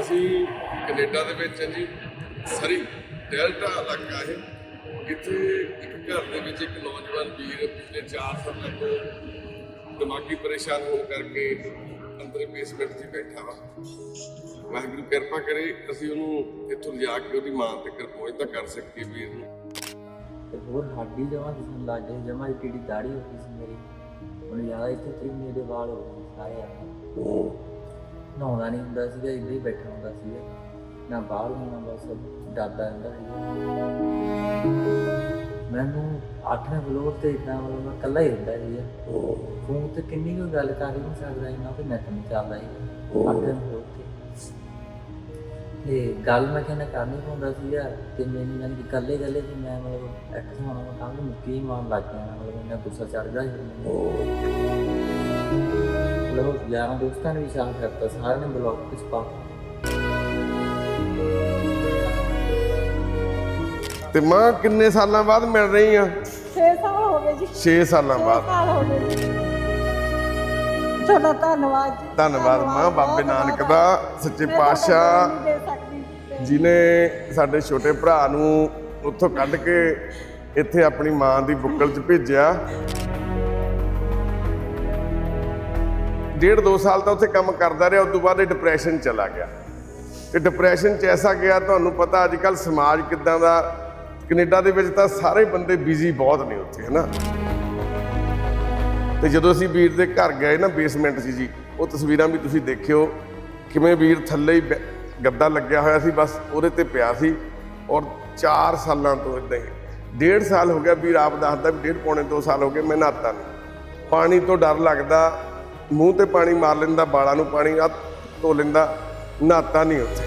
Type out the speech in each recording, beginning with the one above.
ਅਸੀਂ ਕੈਨੇਡਾ ਦੇ ਵਿੱਚ ਜੀ, ਸਰੀ, ਡੈਲਟਾ ਇਲਾਕਾ ਹੈ ਇੱਥੇ ਇੱਕ ਘਰ ਦੇ ਵਿੱਚ ਇੱਕ ਨੌਜਵਾਨ ਵੀਰ ਪਿਛਲੇ 4 ਸਾਲਾਂ ਤੋਂ ਦਿਮਾਗੀ ਪਰੇਸ਼ਾਨ ਹੋਣ ਕਰਕੇ ਅੰਦਰ ਬੇਸਮੈਂਟ 'ਚ ਬੈਠਾ ਵਾ। ਵਾਹਿਗੁਰੂ ਕਿਰਪਾ ਕਰੇ, ਅਸੀਂ ਉਹਨੂੰ ਇੱਥੋਂ ਲਿਜਾ ਕੇ ਉਹਦੀ ਮਾਂ ਤੱਕ ਪਹੁੰਚ ਤਾਂ ਕਰ ਸਕੀਏ ਵੀਰ ਨੂੰ। ਤੇ ਹੋਰ ਹੱਡੀ ਜਮਾ ਦਿਸਣ ਲੱਗ, ਜਮਾ ਟੀਡੀ ਦਾੜੀ ਹੋ ਗਈ ਸੀ ਮੇਰੀ। ਹੁਣ ਜ਼ਿਆਦਾ ਇੱਥੇ ਤਰੀ ਮੇਰੇ ਵਾਲ ਹੋ ਗਏ ਸਾਰੇ। ਆ ਨਹਾਉਣਾ ਨਹੀਂ ਹੁੰਦਾ ਸੀਗਾ ਇੱਦਾਂ ਹੀ ਬੈਠਾ ਹੁੰਦਾ ਸੀਗਾ। ਨਾ ਬਾਹਰ ਹੋਣਾ ਬਸ ਡਰਦਾ ਰਹਿੰਦਾ ਸੀਗਾ। ਮੈਨੂੰ ਅੱਠਵੇਂ ਫਲੋਰ ਤੇ ਇਦਾਂ ਮਤਲਬ ਮੈਂ ਇਕੱਲਾ ਹੀ ਹੁੰਦਾ ਸੀਗਾ। ਫੋਨ ਤੇ ਕਿੰਨੀ ਕੋਈ ਗੱਲ ਕਰ ਨਹੀਂ ਸਕਦਾ ਇੰਨਾ ਤੇ ਨੈਟ ਨਹੀਂ ਚੱਲਦਾ ਸੀਗਾ ਅੱਠਵੇਂ ਫਲੋਰ ਤੇ। ਤੇ ਗੱਲ ਮੈਂ ਕਹਿੰਦਾ ਕਰਨੀ ਪਾਉਂਦਾ ਸੀਗਾ, ਤੇ ਮੈਨੂੰ ਯਾਨੀ ਕਿ ਇਕੱਲੇ ਇਕੱਲੇ ਤੇ ਮੈਂ ਮਤਲਬ ਇੱਕ ਹੋਣਾ ਮੈਂ ਕੰਮ ਮੁੱਕੀ, ਮਾਰਨ ਲੱਗ ਗਿਆ ਮਤਲਬ ਇੰਨਾ ਗੁੱਸਾ ਚੜਦਾ ਸੀ ਮੈਨੂੰ। ਮਤਲਬ ਯਾਰਾਂ ਦੋਸਤਾਂ ਨੇ ਵੀ ਸ਼ਾਮ ਕਰਤਾ ਸਾਰਿਆਂ ਨੇ ਬਲੌਕ ਵਿੱਚ ਪਾ। ਤੇ ਮਾਂ ਕਿੰਨੇ ਸਾਲਾਂ ਬਾਅਦ ਮਿਲ ਰਹੀ ਆ? 6 ਸਾਲ ਹੋ ਗਏ ਜੀ। 6 ਸਾਲਾਂ ਬਾਅਦ। ਸਾਲ ਹੋ ਗਏ ਜੀ। ਤੁਹਾਡਾ ਧੰਨਵਾਦ ਜੀ। ਧੰਨਵਾਦ ਮਾਂ ਬਾਬੇ ਬਹੁਤ ਨਾਨਕ। ਦਾ ਸੱਚੇ ਮੈਂ ਤਾਂ ਪਾਤਸ਼ਾਹ ਨਹੀਂ ਦੇ ਸਕਦੀ। ਤੇ ਜਿਨੇ ਸਾਡੇ ਛੋਟੇ ਭਰਾ ਨੂੰ ਉੱਥੋਂ ਕੱਢ ਕੇ ਇੱਥੇ ਆਪਣੀ ਮਾਂ ਦੀ ਬੁੱਕਲ 'ਚ ਭੇਜਿਆ। ਡੇਢ ਦੋ ਸਾਲ ਤਾਂ ਉੱਥੇ ਕੰਮ ਕਰਦਾ ਰਿਹਾ ਉਸ ਤੋਂ ਬਾਅਦ ਇਹ ਡਿਪਰੈਸ਼ਨ ਚਲਾ ਗਿਆ। ਤੇ ਡਿਪਰੈਸ਼ਨ 'ਚ ਐਸਾ ਗਿਆ, ਤੁਹਾਨੂੰ ਪਤਾ ਅੱਜ ਕੱਲ ਸਮਾਜ ਕਿਦਾਂ ਦਾ, ਕੈਨੇਡਾ ਦੇ ਵਿੱਚ ਤਾਂ ਸਾਰੇ ਬੰਦੇ ਬਿਜ਼ੀ ਬਹੁਤ ਨੇ ਉੱਥੇ, ਹਨਾ? ਤੇ ਜਦੋਂ ਅਸੀਂ ਵੀਰ ਦੇ ਘਰ ਗਏ ਨਾ ਬੇਸਮੈਂਟ ਸੀ ਜੀ, ਉਹ ਤਸਵੀਰਾਂ ਵੀ ਤੁਸੀਂ ਦੇਖਿਓ, ਕਿਵੇਂ ਵੀਰ ਥੱਲੇ ਹੀ ਗੱਦਾ ਲੱਗਿਆ ਹੋਇਆ ਸੀ, ਬਸ ਉਹਦੇ ਤੇ ਪਿਆ ਸੀ। ਔਰ 4 ਸਾਲਾਂ ਤੋਂ ਇਦਾਂ ਹੀ, ਡੇਢ ਸਾਲ ਹੋ ਗਿਆ ਵੀਰ ਆਪ ਦੱਸਦਾ ਵੀ ਡੇਢ ਪੌਣੇ 2 ਸਾਲ ਹੋ ਗਏ ਮੈਂ ਨਹਾਤਾ ਨਹੀਂ ਪਾਣੀ ਤੋਂ ਡਰ ਲੱਗਦਾ ਮੂੰਹ ਤੇ ਪਾਣੀ ਮਾਰ ਲੈਂਦਾ ਬਾਲਾਂ ਨੂੰ ਪਾਣੀ ਆ ਧੋ ਲੈਂਦਾ, ਨਹਾਤਾ ਨਹੀਂ ਉੱਥੇ।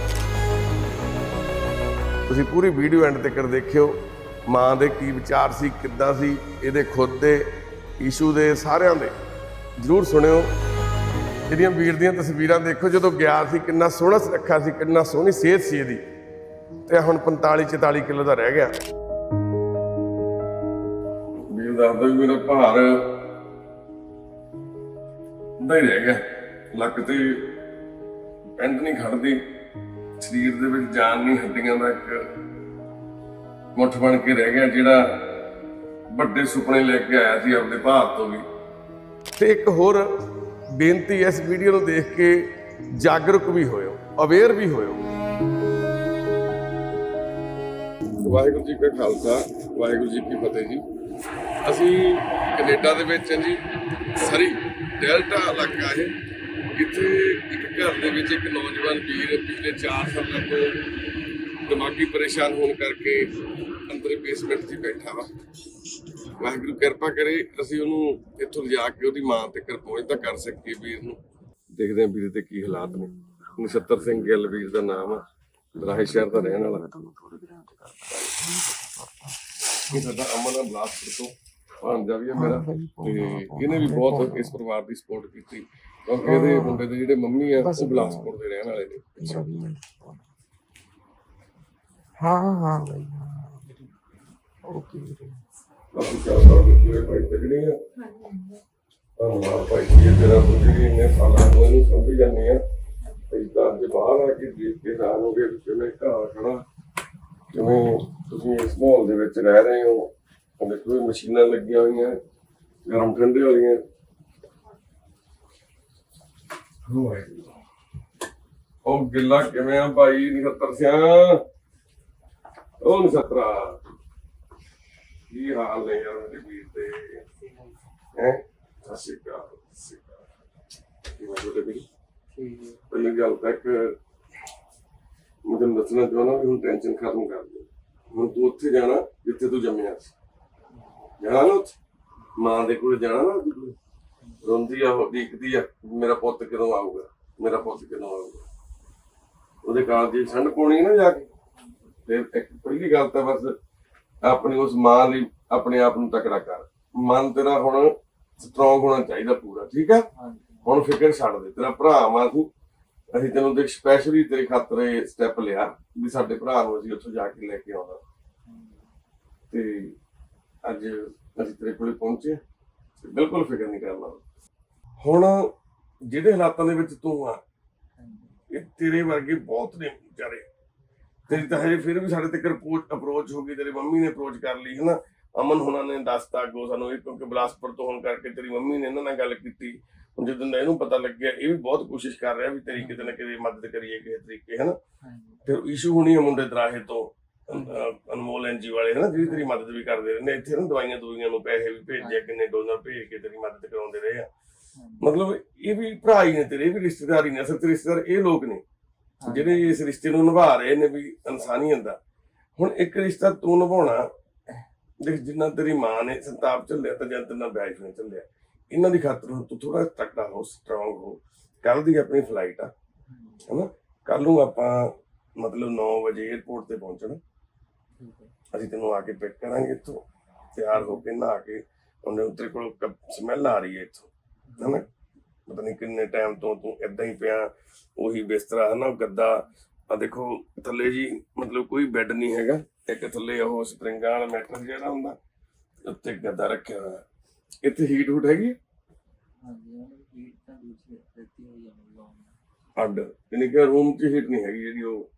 ਤੁਸੀਂ ਪੂਰੀ ਵੀਡੀਓ ਐਂਡ ਤੱਕ ਦੇਖਿਓ, ਮਾਂ ਦੇ ਕੀ ਵਿਚਾਰ ਸੀ, ਕਿੱਦਾਂ ਸੀ, ਇਹਦੇ ਖੁਦ ਦੇ ਈਸ਼ੂ ਦੇ ਸਾਰਿਆਂ ਦੇ। ਜਰੂਰ ਸੁਣਿਓ। ਜਿਹੜੀਆਂ ਵੀਰ ਦੀਆਂ ਤਸਵੀਰਾਂ ਦੇਖੋ, ਜਦੋਂ ਗਿਆ ਸੀ, ਕਿੰਨਾ ਸੋਹਣਾ ਸੁਨੱਖਾ ਸੀ, ਕਿੰਨਾ ਸੋਹਣੀ ਸਿਹਤ ਸੀ ਇਹਦੀ। ਤੇ ਹੁਣ 45 44 ਕਿਲੋ ਦਾ ਰਹਿ ਗਿਆ। ਵੀਰ ਦੱਸਦਾ ਵੀ ਮੇਰਾ ਭਾਰ ਹੁੰਦਾ ਹੀ ਰਹਿ ਗਿਆ। ਲੱਕ ਤੇ ਪੈਂਟ ਨਹੀਂ ਖੜਦੀ। ਸਰੀਰ ਦੇ ਵਿੱਚ ਜਾਨ ਨਹੀਂ ਹੱਡੀਆਂ ਦਾ ਇੱਕ ਮੁੱਠ ਬਣ ਕੇ ਰਹਿ ਗਿਆ ਜਿਹੜਾ ਵੱਡੇ ਸੁਪਨੇ ਲੈ ਕੇ ਆਇਆ ਸੀ ਆਪਣੇ ਭਾਰਤ ਤੋਂ ਵੀ। ਤੇ ਇੱਕ ਹੋਰ ਬੇਨਤੀ ਇਸ ਵੀਡੀਓ ਨੂੰ ਦੇਖ ਕੇ ਜਾਗਰੂਕ ਵੀ ਹੋਇਓ, ਅਵੇਅਰ ਵੀ ਹੋਇਓ। ਵਾਹਿਗੁਰੂ ਜੀ ਕਾ ਖਾਲਸਾ, ਵਾਹਿਗੁਰੂ ਜੀ ਕੀ ਫਤਿਹ ਜੀ। ਅਸੀਂ ਕੈਨੇਡਾ ਦੇ ਵਿੱਚ ਹਾਂ ਜੀ, ਸਰੀ। ਡੈਲਟਾ ਇਲਾਕਾ ਹੈ। ਇੱਥੇ ਇੱਕ ਘਰ ਦੇ ਵਿੱਚ ਇੱਕ ਨੌਜਵਾਨ ਵੀਰ ਪਿਛਲੇ 4 ਸਾਲਾਂ ਤੋਂ ਦਿਮਾਗੀ ਪਰੇਸ਼ਾਨ ਹੋਣ ਕਰਕੇ ਅੰਦਰ ਬੇਸਮੈਂਟ 'ਚ ਬੈਠਾ ਵਾ। ਵਾਹਿਗੁਰੂ ਕਿਰਪਾ ਕਰੇ ਅਸੀਂ ਉਹਨੂੰ ਇੱਥੋਂ ਲਿਜਾ ਕੇ ਉਹਦੀ ਮਾਂ ਤੱਕ ਪਹੁੰਚ ਤਾਂ ਕਰ ਸਕੀਏ ਵੀਰ ਨੂੰ। ਦੇਖਦੇ ਹਾਂ ਵੀਰ ਦੇ ਕੀ ਹਾਲਾਤ ਨੇ। ਨਛੱਤਰ ਸਿੰਘ ਗਿੱਲ ਵੀਰ ਦਾ ਨਾਮ ਆ। ਰਾਹੇ ਸ਼ਹਿਰ ਦਾ ਰਹਿਣ ਵਾਲਾ। ਇਹ ਸਾਡਾ ਅਮਨ ਬਲਾਸਪੁਰ ਤੋਂ। ਭਾਂਜਾ ਵੀ ਹੈ ਮੇਰਾ। ਤੇ ਇਹਨੇ ਵੀ ਬਹੁਤ ਇਸ ਪਰਿਵਾਰ ਦੀ ਸਪੋਰਟ ਕੀਤੀ। ਕਿਉਂਕਿ ਇਹਦੇ ਮੁੰਡੇ ਦੇ ਜਿਹੜੇ ਮੰਮੀ ਆ ਉਹ ਬਲਾਸਪੁਰ ਦੇ ਰਹਿਣ ਵਾਲੇ ਨੇ। ਹਾਂ ਹਾਂ। ਬਈ ਓਕੇ ਵੀਰੇ ਅਸੀਂ ਚੱਲਦਾ ਵੀਰੇ ਭਾਈ ਤਗੜੀ ਆ। ਧੰਨਵਾਦ ਭਾਈ ਜੀ ਤੇਰਾ ਪੁੱਤਰੀ ਇੰਨੇ ਸਾਲਾਂ ਤੋਂ ਇਹਨੂੰ ਸਮਝ ਜਾਂਦੇ ਆ। ਇਦਾਂ ਅੱਜ ਬਾਹਰ ਆ ਕੇ ਦੇਖ ਕੇ ਹੈਰਾਨ ਹੋ ਗਏ ਵੀ ਕਿਵੇਂ ਘਰ ਖੜਾ। ਕਿਵੇਂ ਤੁਸੀਂ ਇਸ ਮਾਹੌਲ ਦੇ ਵਿੱਚ ਰਹਿ ਰਹੇ ਹੋ। ਉਹਦੇ ਕੋਈ ਮਸ਼ੀਨਾਂ ਲੱਗੀਆਂ ਹੋਈਆਂ ਗਰਮ ਠੰਡੇ ਵਾਲੀਆਂ। ਵਾਹਿਗੁਰੂ। ਉਹ ਗਿੱਲਾ ਕਿਵੇਂ ਆ ਭਾਈ ਨਖੱਤਰ ਸਿਆ ਉਹ ਨਖੱਤਰਾ ਕੀ ਹਾਲ ਨੇ ਯਾਰ ਮੇਰੇ ਵੀਰ ਦੇ? ਹੈ? ਸਤਿ ਸ਼੍ਰੀ ਅਕਾਲ ਕੀ ਹੈ ਵੀਰ? ਠੀਕ ਹੈ। ਪਹਿਲੀ ਗੱਲ ਤੱਕ ਮੈਂ ਤੈਨੂੰ ਦੱਸਣਾ ਚਾਹੁੰਦਾ ਵੀ ਹੁਣ ਟੈਨਸ਼ਨ ਖਤਮ ਕਰ ਦੇ ਹੁਣ ਤੂੰ ਉੱਥੇ ਜਾਣਾ ਜਿੱਥੇ ਤੂੰ ਜੰਮਿਆ ਸੀ। ਜਾਣਾ ਨਾ ਉੱਥੇ? ਮਾਂ ਦੇ ਕੋਲ ਜਾਣਾ ਨਾ। ਰੋਂਦੀ ਆ ਉਹ ਦੇਖਦੀ ਆ ਮੇਰਾ ਪੁੱਤ ਕਦੋਂ ਆਊਗਾ? ਮੇਰਾ ਪੁੱਤ ਕਦੋਂ ਆਊਗਾ? ਉਹਦੇ ਕਾਲ ਦੀ ਠੰਡ ਪਾਉਣੀ ਨਾ ਜਾ ਕੇ। ਫਿਰ ਇੱਕ ਪਹਿਲੀ ਗੱਲ ਤਾਂ ਬਸ ਆਪਣੀ ਉਸ ਮਾਂ ਲਈ ਆਪਣੇ ਆਪ ਨੂੰ ਤਕੜਾ ਕਰ। ਮਨ ਤੇਰਾ ਹੁਣ ਸਟਰੋਂਗ ਹੋਣਾ ਚਾਹੀਦਾ ਪੂਰਾ ਠੀਕ ਆ? ਹੁਣ ਫਿਕਰ ਛੱਡ ਦੇ ਤੇਰਾ ਭਰਾ ਵਾਂ ਤੂੰ। ਅਸੀਂ ਤੈਨੂੰ ਦੇਖ ਸਪੈਸ਼ਲੀ ਤੇਰੇ ਖਾਤਰ ਇਹ ਸਟੈਪ ਲਿਆ ਵੀ ਸਾਡੇ ਭਰਾ ਨੂੰ ਅਸੀਂ ਉੱਥੋਂ ਜਾ ਕੇ ਲੈ ਕੇ ਆਉਣਾ। ਤੇ ਅੱਜ ਅਸੀਂ ਤੇਰੇ ਕੋਲੇ ਪਹੁੰਚੇ ਤੇ ਬਿਲਕੁਲ ਫਿਕਰ ਨਹੀਂ ਕਰਨਾ। ਹੁਣ ਜਿਹੜੇ ਹਾਲਾਤਾਂ ਦੇ ਵਿੱਚ ਤੂੰ ਆ ਇਹ ਤੇਰੇ ਵਰਗੇ ਬਹੁਤ ਨੇ ਵਿਚਾਰੇ। ਤੇਰੀ ਤਾਂ ਹਜੇ ਫਿਰ ਵੀ ਸਾਡੇ ਤੇ ਅਪਰੋਚ ਅਪਰੋਚ ਹੋ ਗਈ ਤੇਰੀ ਮੰਮੀ ਨੇ ਅਪਰੋਚ ਕਰ ਲਈ ਹਨਾ? ਅਮਨ ਹੁਣਾਂ ਨੇ ਦੱਸਤਾ ਅੱਗੋਂ ਸਾਨੂੰ ਇਹ ਕਿਉਂਕਿ ਬਲਾਸਪੁਰ ਤੋਂ ਹੋਣ ਕਰਕੇ ਤੇਰੀ ਮੰਮੀ ਨੇ ਇਹਨਾਂ ਨਾਲ ਗੱਲ ਕੀਤੀ। ਹੁਣ ਜਦੋਂ ਦਾ ਇਹਨੂੰ ਪਤਾ ਲੱਗਿਆ ਇਹ ਵੀ ਬਹੁਤ ਕੋਸ਼ਿਸ਼ ਕਰ ਰਿਹਾ ਵੀ ਤੇਰੀ ਕਿਤੇ ਨਾ ਕਿਤੇ ਮਦਦ ਕਰੀਏ ਕਿਸੇ ਤਰੀਕੇ ਹਨਾ? ਫਿਰ ਇਸ਼ੂ ਹੋਣੀ ਹੈ ਮੁੰਡੇ ਦਰਾਹੇ ਤੋਂ। ਅਨਮੋਲ ਐਨਜੀ ਵਾਲੇ ਹਨਾ ਜਿਹੜੀ ਤੇਰੀ ਮਦਦ ਵੀ ਕਰਦੇ ਰਹਿੰਦੇ ਇੱਥੇ ਨਾ ਦਵਾਈਆਂ ਦਵਾਈਆਂ ਨੂੰ ਪੈਸੇ ਵੀ ਭੇਜਿਆ ਕਿੰਨੇ ਡੋਨਰ ਭੇਜ ਕੇ ਤੇਰੀ ਮਦਦ ਕਰਾਉਂਦੇ ਰਹੇ ਆ। ਮਤਲਬ ਇਹ ਵੀ ਭਰਾ ਹੀ ਨੇ ਤੇਰੇ ਇਹ ਵੀ ਰਿਸ਼ਤੇਦਾਰ ਹੀ ਨੇ। ਅਸਲ ਤੇ ਰਿਸ਼ਤੇਦਾਰ ਇਹ ਲੋਕ ਨੇ। ਜਿਹੜੇ ਇਸ ਰਿਸ਼ਤੇ ਨੂੰ ਨਿਭਾ ਰਹੇ ਨੇ ਵੀ ਇਨਸਾਨੀਅਤ ਦਾ ਹੁਣ ਇੱਕ ਰਿਸ਼ਤਾ ਤੂੰ ਨਿਭਾਉਣਾ ਦੇਖ ਜਿੰਨਾ ਤੇਰੀ ਮਾਂ ਨੇ ਸੰਤਾਪ ਝੱਲਿਆ ਤਾਂ ਜਦ ਤੇਨਾ ਬੈਜ ਨੇ ਝੱਲਿਆ ਇਹਨਾਂ ਦੀ ਖਾਤਰ ਤੂੰ ਥੋੜਾ ਤਕੜਾ ਹੋ ਸਟਰੋਂਗ ਹੋ। ਕੱਲ ਦੀ ਆਪਣੀ ਫਲਾਈਟ ਆ ਹਨਾ? ਕੱਲ ਨੂੰ ਆਪਾਂ ਮਤਲਬ 9 ਵਜੇ 에어ਪੋਰਟ ਤੇ ਪਹੁੰਚਣਾ। ਅਸੀਂ ਤੈਨੂੰ ਆ ਕੇ ਪਿਕ ਕਰਾਂਗੇ ਇੱਥੋਂ ਤਿਆਰ ਹੋ ਕੇ ਨਹਾ ਕੇ ਉਹਨੇ ਉੱਤੇ ਕੋਲ ਸਮੈਲ ਆ ਰਹੀ ਹੈ ਇੱਥੋਂ ਹਨਾ? ਪਤਾ ਨਹੀਂ ਕਿੰਨੇ ਟਾਈਮ ਤੋਂ ਤੂੰ ਇਦਾਂ ਹੀ ਪਿਆ ਉਹੀ ਬਿਸਤਰਾ ਹੈ ਨਾ ਉਹ ਗੱਦਾ ਆ ਦੇਖੋ ਥੱਲੇ ਜੀ ਮਤਲਬ ਕੋਈ ਬੈੱਡ ਨਹੀਂ ਹੈਗਾ ਇੱਕ ਥੱਲੇ ਉਹ ਸਪਰਿੰਗਾਂ ਵਾਲਾ ਮੈਟਰ ਜਿਹੜਾ ਹੁੰਦਾ ਉੱਤੇ ਗੱਦਾ ਰੱਖਿਆ ਹੋਇਆ। ਇੱਥੇ ਹੀਟ ਹੂਟ ਹੈਗੀ ਅੱਡ ਯਾਨੀ ਕਿ ਰੂਮ 'ਚ ਹੀਟ ਨਹੀਂ ਹੈਗੀ ਜਿਹੜੀ ਉਹ।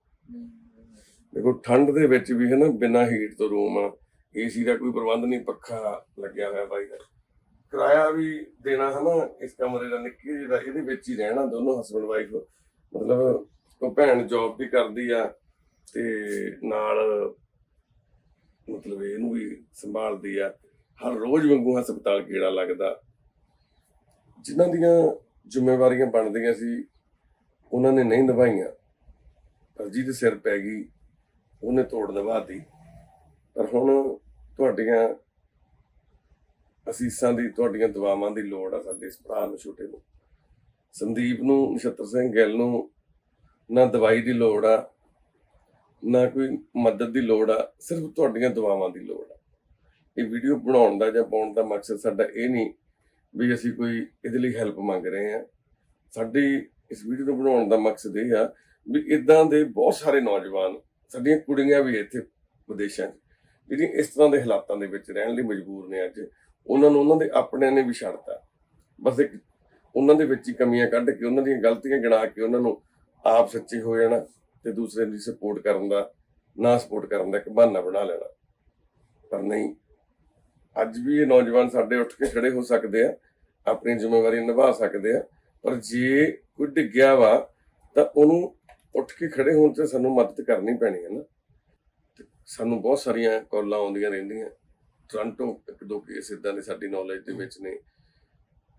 ਦੇਖੋ, ਠੰਡ ਦੇ ਵਿੱਚ ਵੀ ਹੈ ਨਾ ਬਿਨਾ ਹੀਟ ਤੋਂ ਰੂਮ ਆ ਏਸੀ ਦਾ ਕੋਈ ਪ੍ਰਬੰਧ ਨਹੀਂ, ਪੱਖਾ ਲੱਗਿਆ ਹੋਇਆ ਬਾਈ ਦਾ। ਕਿਰਾਇਆ ਵੀ ਦੇਣਾ ਹੈ ਨਾ ਇਸ ਕਮਰੇ ਦਾ ਨਿੱਕੀ ਜਿਹੀ ਇਹਦੇ ਵਿੱਚ ਹੀ ਰਹਿਣਾ, ਦੋਨੋਂ ਹਸਬੰਡ ਵਾਈਫ ਮਤਲਬ ਉਹ ਭੈਣ ਜੌਬ ਵੀ ਕਰਦੀ ਆ, ਤੇ ਨਾਲ ਮਤਲਬ ਇਹਨੂੰ ਵੀ ਸੰਭਾਲਦੀ ਆ। ਹਰ ਰੋਜ਼ ਵਾਂਗੂ ਹਸਪਤਾਲ ਕੀੜਾ ਲੱਗਦਾ। ਜਿਨ੍ਹਾਂ ਦੀਆਂ ਜ਼ਿੰਮੇਵਾਰੀਆਂ ਬਣਦੀਆਂ ਸੀ, ਉਹਨਾਂ ਨੇ ਨਹੀਂ ਨਿਭਾਈਆਂ। ਪਰ ਜਿਹਦੇ ਸਿਰ ਪੈ ਗਈ ਉਹਨੇ ਤੋੜ ਨਿਭਾਤੀ ਪਰ ਹੁਣ ਤੁਹਾਡੀਆਂ ਅਸੀਸਾਂ ਦੀ, ਤੁਹਾਡੀਆਂ ਦੁਆਵਾਂ ਦੀ ਲੋੜ ਆ ਸਾਡੇ ਇਸ ਭਰਾ ਨੂੰ, ਛੋਟੇ ਨੂੰ। ਸੰਦੀਪ ਨੂੰ, ਨਛੱਤਰ ਸਿੰਘ ਗਿੱਲ ਨੂੰ ਨਾ ਦਵਾਈ ਦੀ ਲੋੜ ਆ, ਨਾ ਕੋਈ ਮਦਦ ਦੀ ਲੋੜ ਆ, ਸਿਰਫ ਤੁਹਾਡੀਆਂ ਦੁਆਵਾਂ ਦੀ ਲੋੜ ਆ। ਇਹ ਵੀਡੀਓ ਬਣਾਉਣ ਦਾ ਜਾਂ ਪਾਉਣ ਦਾ ਮਕਸਦ ਸਾਡਾ ਇਹ ਨਹੀਂ ਵੀ ਅਸੀਂ ਕੋਈ ਇਹਦੇ ਲਈ ਹੈਲਪ ਮੰਗ ਰਹੇ ਹਾਂ। ਸਾਡੀ ਇਸ ਵੀਡੀਓ ਨੂੰ ਬਣਾਉਣ ਦਾ ਮਕਸਦ ਇਹ ਆ ਵੀ ਇਦਾਂ ਦੇ ਬਹੁਤ ਸਾਰੇ ਨੌਜਵਾਨ ਸਾਡੀਆਂ ਕੁੜੀਆਂ ਵੀ ਇੱਥੇ ਵਿਦੇਸ਼ਾਂ 'ਚ, ਜਿਹੜੀਆਂ ਇਸ ਤਰ੍ਹਾਂ ਦੇ ਹਾਲਾਤਾਂ ਦੇ ਵਿੱਚ ਰਹਿਣ ਲਈ ਮਜਬੂਰ ਨੇ ਅੱਜ, ਉਹਨਾਂ ਨੂੰ ਉਹਨਾਂ ਦੇ ਆਪਣਿਆਂ ਨੇ ਵੀ ਛੱਡਤਾ। ਬਸ ਇੱਕ ਉਹਨਾਂ ਦੇ ਵਿੱਚ ਹੀ ਕਮੀਆਂ ਕੱਢ ਕੇ, ਉਹਨਾਂ ਦੀਆਂ ਗਲਤੀਆਂ ਗਿਣਾ ਕੇ ਉਹਨਾਂ ਨੂੰ ਆਪ ਸੱਚੇ ਹੋ ਜਾਣਾ ਤੇ ਦੂਸਰੇ ਦੀ ਸਪੋਰਟ ਕਰਨ ਦਾ, ਨਾ ਸਪੋਰਟ ਕਰਨ ਦਾ ਇੱਕ ਬਹਾਨਾ ਬਣਾ ਲੈਣਾ। ਪਰ ਨਹੀਂ, ਅੱਜ ਵੀ ਇਹ ਨੌਜਵਾਨ ਸਾਡੇ ਉੱਠ ਕੇ ਖੜੇ ਹੋ ਸਕਦੇ ਆ ਆਪਣੀ ਜ਼ਿੰਮੇਵਾਰੀ ਨਿਭਾ ਸਕਦੇ ਆ, ਪਰ ਜੇ ਕੋਈ ਡਿੱਗਿਆ ਵਾ ਤਾਂ ਉਹਨੂੰ ਉੱਠ ਕੇ ਖੜੇ ਹੋਣ ਤੇ ਸਾਨੂੰ ਮਦਦ ਕਰਨੀ ਪੈਣੀ ਹੈ ਨਾ। ਤੇ ਸਾਨੂੰ ਬਹੁਤ ਸਾਰੀਆਂ ਕਾਲਾਂ ਆਉਂਦੀਆਂ ਰਹਿੰਦੀਆਂ। ਟ੍ਰਾਂਟੋ ਇੱਕ ਦੋ ਕੇਸ ਇਦਾਂ ਦੇ ਸਾਡੀ ਨੌਲੇਜ ਦੇ ਵਿੱਚ ਨੇ।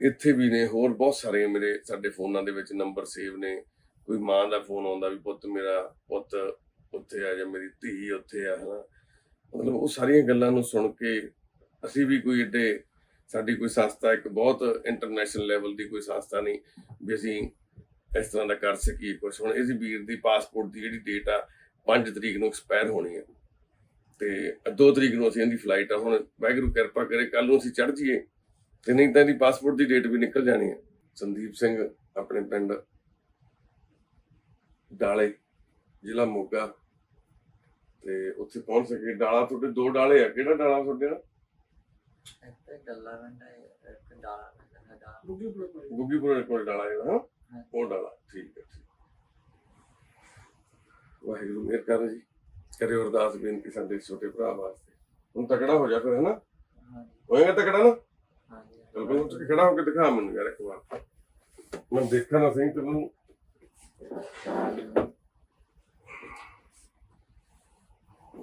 ਇੱਥੇ ਵੀ ਨੇ, ਹੋਰ ਬਹੁਤ ਸਾਰੇ ਮੇਰੇ, ਸਾਡੇ ਫੋਨਾਂ ਦੇ ਵਿੱਚ ਨੰਬਰ ਸੇਵ ਨੇ। ਕੋਈ ਮਾਂ ਦਾ ਫੋਨ ਆਉਂਦਾ ਵੀ, ਪੁੱਤ ਮੇਰਾ ਪੁੱਤ ਉੱਥੇ ਆ ਜਾਂ ਮੇਰੀ ਧੀ ਉੱਥੇ ਆ, ਹਨਾ। ਮਤਲਬ ਉਹ ਸਾਰੀਆਂ ਗੱਲਾਂ ਨੂੰ ਸੁਣ ਕੇ ਅਸੀਂ ਵੀ ਕੋਈ ਏਡੇ, ਸਾਡੀ ਕੋਈ ਸੰਸਥਾ ਇੱਕ ਬਹੁਤ ਇੰਟਰਨੈਸ਼ਨਲ ਲੈਵਲ ਦੀ ਕੋਈ ਸੰਸਥਾ ਨਹੀਂ, ਵੀ ਅਸੀਂ ਇਸ ਤਰ੍ਹਾਂ ਦਾ ਕਰ ਸਕੀਏ ਕੁਛ। ਹੁਣ ਇਸ ਵੀਰ ਦੀ ਪਾਸਪੋਰਟ ਦੀ ਜਿਹੜੀ ਡੇਟ ਆ 5 ਤਰੀਕ ਨੂੰ ਐਕਸਪਾਇਰ ਹੋਣੀ ਹੈ ਤੇ 2 ਤਰੀਕ ਨੂੰ ਅਸੀਂ ਇਹਦੀ ਫਲਾਈਟ ਆ। ਹੁਣ ਵਾਹਿਗੁਰੂ ਕਿਰਪਾ ਕਰੇ ਕੱਲ ਨੂੰ ਅਸੀਂ ਚੜ ਜਾਈਏ। ਤੇ ਨਹੀਂ ਤਾਂ ਇਹਦੀ ਪਾਸਪੋਰਟ ਦੀ ਡੇਟ ਵੀ ਨਿਕਲ ਜਾਣੀ ਹੈ ਸੰਦੀਪ ਸਿੰਘ ਆਪਣੇ ਪਿੰਡ ਡਾਲੇ ਜ਼ਿਲ੍ਹਾ ਮੋਗਾ। ਤੇ ਉੱਥੇ ਪਹੁੰਚ ਸਕੇ ਡਾਲਾ ਤੁਹਾਡੇ ਦੋ ਡਾਲੇ ਆ। ਕਿਹੜਾ ਡਾਲਾ ਤੁਹਾਡੇ ਦਾ ਇੱਥੇ ਗੱਲਾਂ ਵੰਡਾ ਇੱਕ ਡਾਲਾ ਵੰਡਾ ਡਾਲਾ। ਗੁੱਗੀਪੁਰ ਕੋਲ। ਡਾਲਾ ਜਿਹੜਾ ਉਹ ਡਾਲਾ ਠੀਕ ਹੈ ਠੀਕ। ਵਾਹਿਗੁਰੂ ਮਿਹਰ ਕਰ ਜੀ। ਕਰਿਓ ਅਰਦਾਸ ਬੇਨਤੀ ਸਾਡੇ ਛੋਟੇ ਭਰਾ ਵਾਸਤੇ। ਹੁਣ ਤਕੜਾ ਹੋ ਜਾ ਫਿਰ ਹਨਾ? ਹੋਏਗਾ ਤਕੜਾ ਨਾ? ਹਾਂਜੀ ਚਲ ਕੋਈ ਉੱਠ ਕੇ ਖੜਾ ਹੋ ਕੇ ਦਿਖਾ ਮੈਨੂੰ ਯਾਰ ਇੱਕ ਵਾਰ। ਮੈਂ ਦੇਖਾਂ ਨਾ ਸਹੀ ਤੈਨੂੰ।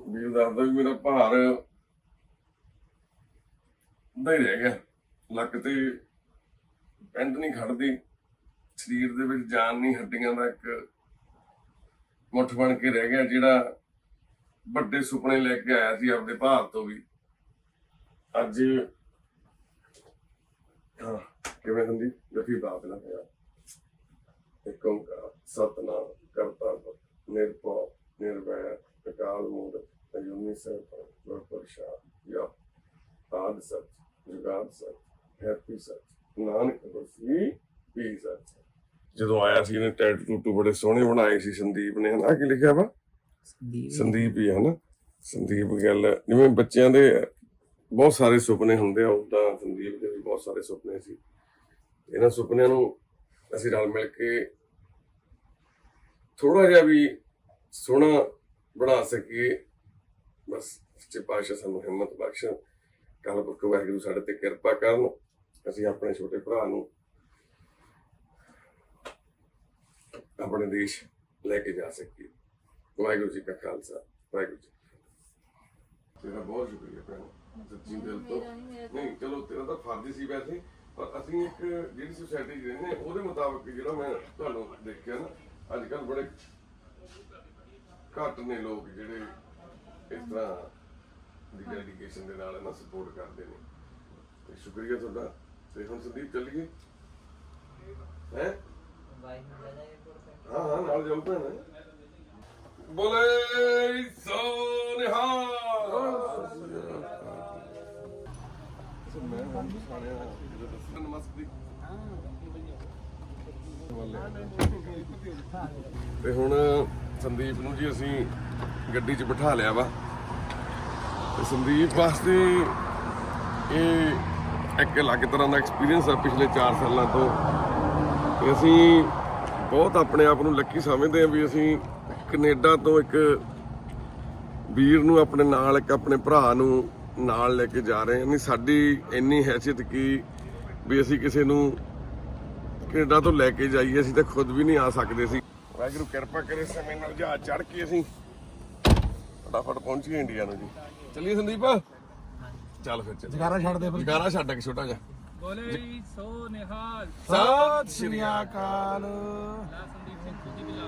ਵੀ ਉਹ ਦੱਸਦਾ ਵੀ ਮੇਰਾ ਭਾਰ ਹੁੰਦਾ ਹੀ ਰਹਿ ਗਿਆ। ਲੱਕ ਤੇ ਪੈਂਟ ਨਹੀਂ ਖੜਦੀ। ਸਰੀਰ ਦੇ ਵਿੱਚ ਜਾਨ ਨਹੀਂ, ਹੱਡੀਆਂ ਦਾ ਇੱਕ ਮੁੱਠ ਬਣ ਕੇ ਰਹਿ ਗਿਆ, ਜਿਹੜਾ ਵੱਡੇ ਸੁਪਨੇ ਲੈ ਕੇ ਆਇਆ ਸੀ ਆਪਦੇ ਭਾਰ ਤੋਂ ਵੀ। ਅੱਜ ਕਿਵੇਂ ਹੁੰਦੀ? ਜਫੀ ਬਾਤ ਨਾ ਪਿਆ। ਇੱਕ ਓੰਕਾਰ, ਸਤਨਾਮ ਕਰਤਾ ਨਿਰਭਉ, ਨਿਰਵੈਰ, ਅਕਾਲ ਮੂਰਤ ਅਜੂਨੀ ਸਰਪ ਗੁਰਪ੍ਰਸਾਦ ਯਾ ਆਦ ਸਚ, ਜੁਗਾਦ ਸਚ, ਹੈਪੀ ਸਚ, ਨਾਨਕ ਬਸੀ ਵੀ ਜਦੋਂ ਆਇਆ ਸੀ ਇਹਨੇ ਟੈਟੂ ਟੂਟੂ ਬੜੇ ਸੋਹਣੇ ਬਣਾਏ ਸੀ ਸੰਦੀਪ ਨੇ ਹਨਾ ਕੀ ਲਿਖਿਆ ਵਾ? ਸੰਦੀਪ। ਹੀ ਹੈ ਨਾ ਸੰਦੀਪ ਗੱਲ ਜਿਵੇਂ ਬੱਚਿਆਂ ਦੇ ਬਹੁਤ ਸਾਰੇ ਸੁਪਨੇ ਹੁੰਦੇ ਆ ਉਦਾਂ ਸੰਦੀਪ ਦੇ ਵੀ ਬਹੁਤ ਸਾਰੇ ਸੁਪਨੇ ਸੀ। ਇਹਨਾਂ ਸੁਪਨਿਆਂ ਨੂੰ ਅਸੀਂ ਰਲ ਮਿਲ ਕੇ ਥੋੜਾ ਜਿਹਾ ਵੀ ਸੋਹਣਾ ਬਣਾ ਸਕੀਏ। ਬਸ ਸੱਚੇ ਪਾਤਸ਼ਾਹ ਸਾਨੂੰ ਹਿੰਮਤ ਬਖਸ਼ਣ। ਕੱਲ ਪੁਰਖ ਵਾਹਿਗੁਰੂ ਸਾਡੇ ਤੇ ਕਿਰਪਾ ਕਰਨ। ਅਸੀਂ ਆਪਣੇ ਛੋਟੇ ਭਰਾ ਨੂੰ ਆਪਣੇ ਦੇਸ਼ ਲੈ ਕੇ ਜਾ ਸਕੀਏ। ਵਾਹਿਗੁਰੂ ਜੀ ਕਾ ਖਾਲਸਾ ਵਾਹਿਗੁਰੂ ਜੀ। ਤੇਰਾ ਬਹੁਤ ਸ਼ੁਕਰੀਆ ਭੈਣ ਸੱਚੀ ਦਿਲ ਤੋਂ। ਨਹੀਂ ਚਲੋ ਤੇਰਾ ਤਾਂ ਫਰਜ਼ ਸੀ ਵੈਸੇ ਪਰ ਅਸੀਂ ਇੱਕ ਜਿਹੜੀ ਸੁਸਾਇਟੀ 'ਚ ਰਹਿੰਦੇ ਉਹਦੇ ਮੁਤਾਬਕ ਜਿਹੜਾ ਮੈਂ ਤੁਹਾਨੂੰ ਦੇਖਿਆ ਨਾ ਅੱਜ ਕੱਲ ਬੜੇ ਘੱਟ ਨੇ ਲੋਕ ਜਿਹੜੇ ਇਸ ਤਰ੍ਹਾਂ ਦੀ ਡੈਡੀਕੇਸ਼ਨ ਦੇ ਨਾਲ ਨਾ ਸਪੋਰਟ ਕਰਦੇ ਨੇ। ਤੇ ਸ਼ੁਕਰੀਆ ਤੁਹਾਡਾ। ਤੇ ਹੁਣ ਸੰਦੀਪ ਚੱਲੀਏ? ਹੈ? ਜਾਈਏ ਕੋਲ ਹਾਂ ਹਾਂ, ਨਾਲ ਜਾਊ ਭੈਣ ਬੋਲੇ ਸੋਨਿਹਾ ਮੈਂ ਹੁਣ ਸਾਰਿਆਂ ਨੂੰ ਦੱਸਣ ਨਮਸਤੇ ਤੇ ਹੁਣ ਸੰਦੀਪ ਨੂੰ ਜੀ ਅਸੀਂ ਗੱਡੀ 'ਚ ਬਿਠਾ ਲਿਆ ਵਾ। ਤੇ ਸੰਦੀਪ ਵਾਸਤੇ ਇਹ ਇੱਕ ਅਲੱਗ ਤਰ੍ਹਾਂ ਦਾ ਐਕਸਪੀਰੀਅੰਸ ਆ ਪਿਛਲੇ 4 ਸਾਲਾਂ ਤੋਂ। ਤੇ ਅਸੀਂ ਬਹੁਤ ਆਪਣੇ ਆਪ ਨੂੰ ਲੱਕੀ ਸਮਝਦੇ ਹਾਂ ਵੀ ਅਸੀਂ ਕੈਨੇਡਾ ਤੋਂ ਇੱਕ ਵੀਰ ਨੂੰ ਆਪਣੇ ਨਾਲ ਇੱਕ ਆਪਣੇ ਭਰਾ ਨੂੰ ਨਾਲ ਲੈ ਕੇ ਜਾ ਰਹੇ ਹਾਂ। ਨਹੀਂ ਸਾਡੀ ਇੰਨੀ ਹੈਸੀਅਤ ਕੀ ਵੀ ਅਸੀਂ ਕਿਸੇ ਨੂੰ ਕੈਨੇਡਾ ਤੋਂ ਲੈ ਕੇ ਜਾਈਏ ਅਸੀਂ ਤਾਂ ਖੁਦ ਵੀ ਨਹੀਂ ਆ ਸਕਦੇ ਸੀ। ਵਾਹਿਗੁਰੂ ਕਿਰਪਾ ਕਰੇ ਸਮੇਂ ਨਾਲ ਜਹਾਜ਼ ਚੜ੍ਹ ਕੇ ਅਸੀਂ ਫਟਾਫਟ ਪਹੁੰਚੀਏ ਇੰਡੀਆ ਨੂੰ ਜੀ। ਚੱਲੀਏ ਸੰਦੀਪ? ਚੱਲ ਫਿਰ ਚੱਲ ਜਗਾਰਾ ਛੱਡ ਦੇ ਜਗਾਰਾ ਛੱਡ ਕੇ ਛੋਟਾ ਜਿਹਾ। ਬੋਲੇ ਸੋ ਨਿਹਾਲ ਸਤਿ ਸ੍ਰੀ ਅਕਾਲ। ਮੈਂ ਸੰਦੀਪ ਸਿੰਘ ਖੁਦੀ ਬਿਲਾ।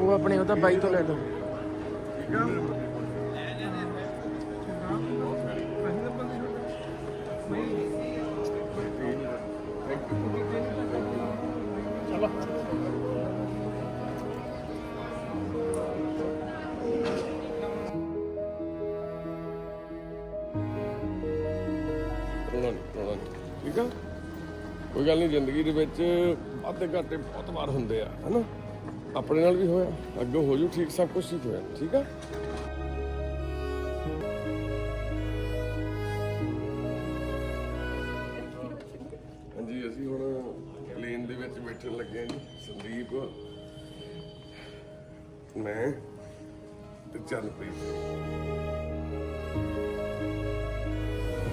ਉਹ ਆਪਣੇ ਉਹਦਾ ਬਾਈ ਤੋਂ ਲੈ ਲਓ। ਰੋਣਾ ਕੋਈ ਗੱਲ ਨਹੀਂ, ਜ਼ਿੰਦਗੀ ਦੇ ਵਿੱਚ ਵਾਧੇ ਘਾਟੇ ਬਹੁਤ ਵਾਰ ਹੁੰਦੇ ਆ, ਹਨਾ? ਆਪਣੇ ਨਾਲ ਵੀ ਹੋਇਆ, ਅੱਗੇ ਹੋ ਜੂ, ਠੀਕ, ਸਭ ਕੁਝ ਠੀਕ ਹੋਇਆ, ਠੀਕ ਆ? ਹਾਂਜੀ, ਅਸੀਂ ਹੁਣ ਲੇਨ ਦੇ ਵਿੱਚ ਬੈਠਣ ਲੱਗੇ ਆ ਜੀ, ਸੰਦੀਪ, ਮੈਂ ਤੇ ਚਰਨਪ੍ਰੀਤ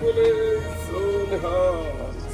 ਬੋਲੇ ਸੋਨਹਾ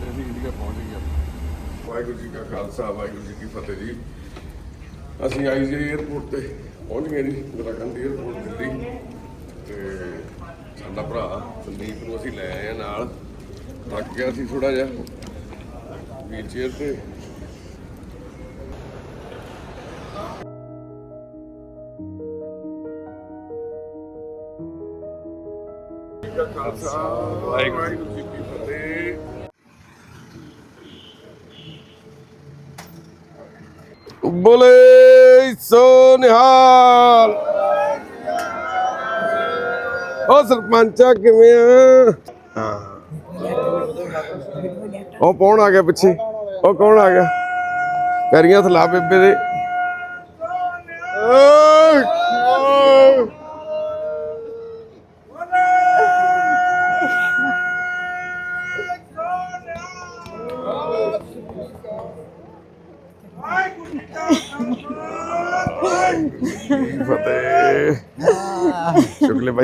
ਤੋਂ ਅਸੀਂ ਇੰਡੀਆ ਪਹੁੰਚ ਗਿਆ ਵਾਹਿਗੁਰੂ ਜੀ ਕਾ ਖਾਲਸਾ ਵਾਹਿਗੁਰੂ ਜੀ ਕੀ ਫਤਿਹ ਜੀ। ਅਸੀਂ ਆਈਜੀ 에ਅਰਪੋਰਟ ਤੇ ਪਹੁੰਚ ਗਏ ਜੀ ਉਤਰਾਖੰਡ 에ਅਰਪੋਰਟ ਦਿੱਲੀ ਤੇ ਸਾਡਾ ਭਰਾ ਸੰਦੀਪ ਨੂੰ ਅਸੀਂ ਲੈ ਆਏ ਆ ਨਾਲ। ਥੱਕ ਗਿਆ ਸੀ ਥੋੜਾ ਜਿਹਾ ਵੀਲ ਚੇਅਰ ਤੇ। ਵਾਹਿਗੁਰੂ ਜੀ ਬੋਲੇ ਸੋ ਨਿਹਾਲ। ਉਹ ਸਰਪੰਚਾ ਕਿਵੇਂ ਆ? ਹਾਂ। ਉਹ ਕੌਣ ਆ ਗਿਆ ਪਿੱਛੇ? ਉਹ ਕੌਣ ਆ ਗਿਆ? ਪੈਰੀਆਂ ਥਲਾ ਬੇਬੇ ਦੇ।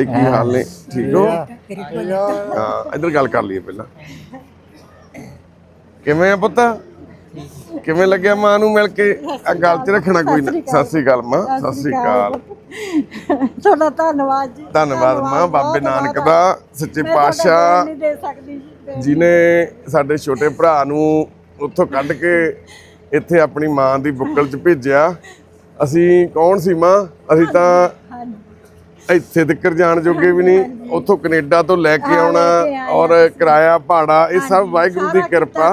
ਭਾਈ ਕੀ ਹਾਲ ਨੇ? ਠੀਕ ਹੋ? ਹਾਂ ਇੱਧਰ ਗੱਲ ਕਰ ਲਈਏ ਪਹਿਲਾਂ। ਕਿਵੇਂ ਆ ਪੁੱਤ? ਕਿਵੇਂ ਲੱਗਿਆ ਮਾਂ ਨੂੰ ਮਿਲ ਕੇ? ਆ ਗੱਲ 'ਚ ਰੱਖਣਾ ਕੋਈ ਨਾ। ਸਤਿ ਸ੍ਰੀ ਅਕਾਲ ਮਾਂ ਸਤਿ ਸ੍ਰੀ ਅਕਾਲ। ਤੁਹਾਡਾ ਧੰਨਵਾਦ ਜੀ। ਧੰਨਵਾਦ ਮਾਂ ਬਾਬੇ ਨਾਨਕ। ਦਾ ਸੱਚੇ ਪਾਤਸ਼ਾਹ। ਜਿਨੇ ਸਾਡੇ ਛੋਟੇ ਭਰਾ ਨੂੰ ਉੱਥੋਂ ਕੱਢ ਕੇ ਇੱਥੇ ਆਪਣੀ ਮਾਂ ਦੀ ਬੁੱਕਲ 'ਚ ਭੇਜਿਆ। ਅਸੀਂ ਕੌਣ ਸੀ ਮਾਂ? ਅਸੀਂ ਤਾਂ ਇੱਥੇ ਤੱਕ ਜਾਣ ਜੋਗੇ ਵੀ ਨਹੀਂ। ਉੱਥੋਂ ਕੈਨੇਡਾ ਤੋਂ ਲੈ ਕੇ ਆਉਣਾ ਔਰ ਕਿਰਾਇਆ ਭਾੜਾ ਇਹ ਸਭ ਵਾਹਿਗੁਰੂ ਦੀ ਕਿਰਪਾ।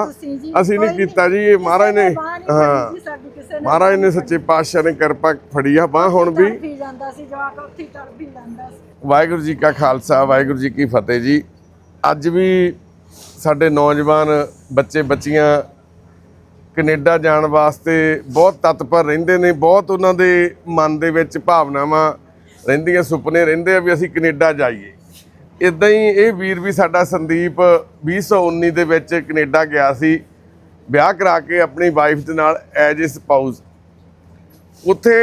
ਅਸੀਂ ਨਹੀਂ। ਕੀਤਾ ਜੀ ਇਹ ਮਹਾਰਾਜ ਨੇ ਹਾਂ। ਮਹਾਰਾਜ ਨੇ ਸੱਚੇ ਪਾਤਸ਼ਾਹ ਨੇ ਕਿਰਪਾ ਫੜੀ ਆ ਬਾਹ ਹੁਣ ਵੀ। ਵਾਹਿਗੁਰੂ ਜੀ ਕਾ ਖਾਲਸਾ ਵਾਹਿਗੁਰੂ ਜੀ ਕੀ ਫਤਿਹ ਜੀ। ਅੱਜ ਵੀ ਸਾਡੇ ਨੌਜਵਾਨ ਬੱਚੇ ਬੱਚੀਆਂ ਕੈਨੇਡਾ ਜਾਣ ਵਾਸਤੇ ਬਹੁਤ ਤਤਪਰ ਰਹਿੰਦੇ ਨੇ ਬਹੁਤ ਉਹਨਾਂ ਦੇ ਮਨ ਦੇ ਵਿੱਚ ਭਾਵਨਾਵਾਂ ਰਹਿੰਦੀਆਂ ਸੁਪਨੇ ਰਹਿੰਦੇ ਆ ਵੀ ਅਸੀਂ ਕੈਨੇਡਾ ਜਾਈਏ। ਇਦਾਂ ਹੀ ਇਹ ਵੀਰ ਵੀ ਸਾਡਾ ਸੰਦੀਪ 2019 ਦੇ ਵਿੱਚ ਕੈਨੇਡਾ ਗਿਆ ਸੀ। ਵਿਆਹ ਕਰਾ ਕੇ ਆਪਣੀ ਵਾਈਫ ਦੇ ਨਾਲ ਐਜ ਅ ਸਪਾਊਸ ਉੱਥੇ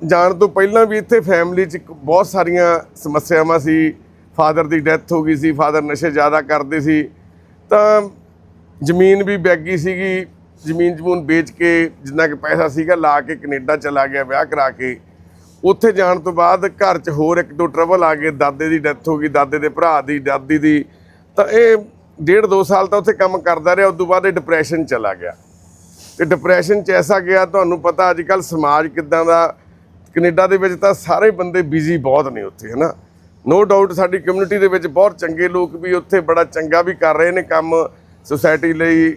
ਜਾਣ ਤੋਂ ਪਹਿਲਾਂ ਵੀ ਇੱਥੇ ਫੈਮਿਲੀ 'ਚ ਬਹੁਤ ਸਾਰੀਆਂ ਸਮੱਸਿਆਵਾਂ ਸੀ। ਫਾਦਰ ਦੀ ਡੈਥ ਹੋ ਗਈ ਸੀ ਫਾਦਰ ਨਸ਼ੇ ਜ਼ਿਆਦਾ ਕਰਦੇ ਸੀ। ਤਾਂ ਜ਼ਮੀਨ ਵੀ ਬੈਗੀ ਸੀਗੀ। ਜ਼ਮੀਨ ਜਮੂਨ ਵੇਚ ਕੇ ਜਿੰਨਾ ਕਿ ਪੈਸਾ ਸੀਗਾ ਲਾ ਕੇ ਕੈਨੇਡਾ ਚਲਾ ਗਿਆ ਵਿਆਹ ਕਰਾ ਕੇ। ਉੱਥੇ ਜਾਣ ਤੋਂ ਬਾਅਦ ਘਰ 'ਚ ਹੋਰ ਇੱਕ ਦੋ ਟਰਬਲ ਆ ਗਏ, ਦਾਦੇ ਦੀ ਡੈਥ ਹੋ ਗਈ, ਦਾਦੇ ਦੇ ਭਰਾ ਦੀ, ਦਾਦੀ ਦੀ। ਤਾਂ ਇਹ ਡੇਢ ਦੋ ਸਾਲ ਤਾਂ ਉੱਥੇ ਕੰਮ ਕਰਦਾ ਰਿਹਾ ਉਸ ਤੋਂ ਬਾਅਦ ਇਹ ਡਿਪਰੈਸ਼ਨ ਚਲਾ ਗਿਆ। ਤੇ ਡਿਪਰੈਸ਼ਨ ਚ ਐਸਾ ਗਿਆ, ਤੁਹਾਨੂੰ ਪਤਾ ਅੱਜ ਕੱਲ ਸਮਾਜ ਕਿਦਾਂ ਦਾ, ਕੈਨੇਡਾ ਦੇ ਵਿੱਚ ਤਾਂ ਸਾਰੇ ਬੰਦੇ ਬਿਜ਼ੀ ਬਹੁਤ ਨੇ ਉੱਥੇ, ਹਨਾ? ਨੋ ਡਾਊਟ ਸਾਡੀ ਕਮਿਊਨਿਟੀ ਦੇ ਵਿੱਚ ਬਹੁਤ ਚੰਗੇ ਲੋਕ ਵੀ ਉੱਥੇ ਬੜਾ ਚੰਗਾ ਵੀ ਕਰ ਰਹੇ ਨੇ ਕੰਮ ਸੁਸਾਇਟੀ ਲਈ,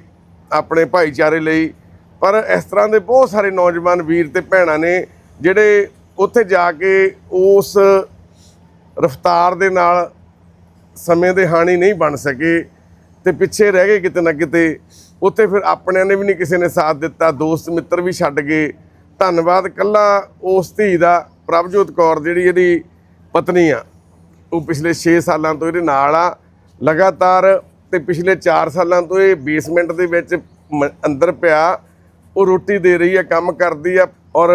ਆਪਣੇ ਭਾਈਚਾਰੇ ਲਈ। ਪਰ ਇਸ ਤਰ੍ਹਾਂ ਦੇ ਬਹੁਤ ਸਾਰੇ ਨੌਜਵਾਨ ਵੀਰ ਤੇ ਭੈਣਾਂ ਨੇ, ਜਿਹੜੇ ਉੱਥੇ ਜਾ ਕੇ ਉਸ ਰਫਤਾਰ ਦੇ ਨਾਲ ਸਮੇਂ ਦੇ ਹਾਣੀ ਨਹੀਂ ਬਣ ਸਕੇ ਤੇ ਪਿੱਛੇ ਰਹਿ ਗਏ ਕਿਤੇ ਨਾ ਕਿਤੇ। ਉੱਥੇ ਫਿਰ ਆਪਣਿਆਂ ਨੇ ਵੀ ਨਹੀਂ ਕਿਸੇ ਨੇ ਸਾਥ ਦਿੱਤਾ, ਦੋਸਤ ਮਿੱਤਰ ਵੀ ਛੱਡ ਗਏ। ਧੰਨਵਾਦ ਕੱਲਾ ਉਸ ਧੀ ਦਾ, ਪ੍ਰਭਜੋਤ ਕੌਰ ਜਿਹੜੀ ਇਹਦੀ ਪਤਨੀ ਆ। ਉਹ ਪਿਛਲੇ 6 ਸਾਲਾਂ ਤੋਂ ਇਹਦੇ ਨਾਲ ਆ। ਲਗਾਤਾਰ ਤੇ ਪਿਛਲੇ 4 ਸਾਲਾਂ ਤੋਂ ਇਹ ਬੇਸਮੈਂਟ ਦੇ ਵਿੱਚ ਮ- ਅੰਦਰ ਪਿਆ। ਉਹ ਰੋਟੀ ਦੇ ਰਹੀ ਆ, ਕੰਮ ਕਰਦੀ ਆ ਔਰ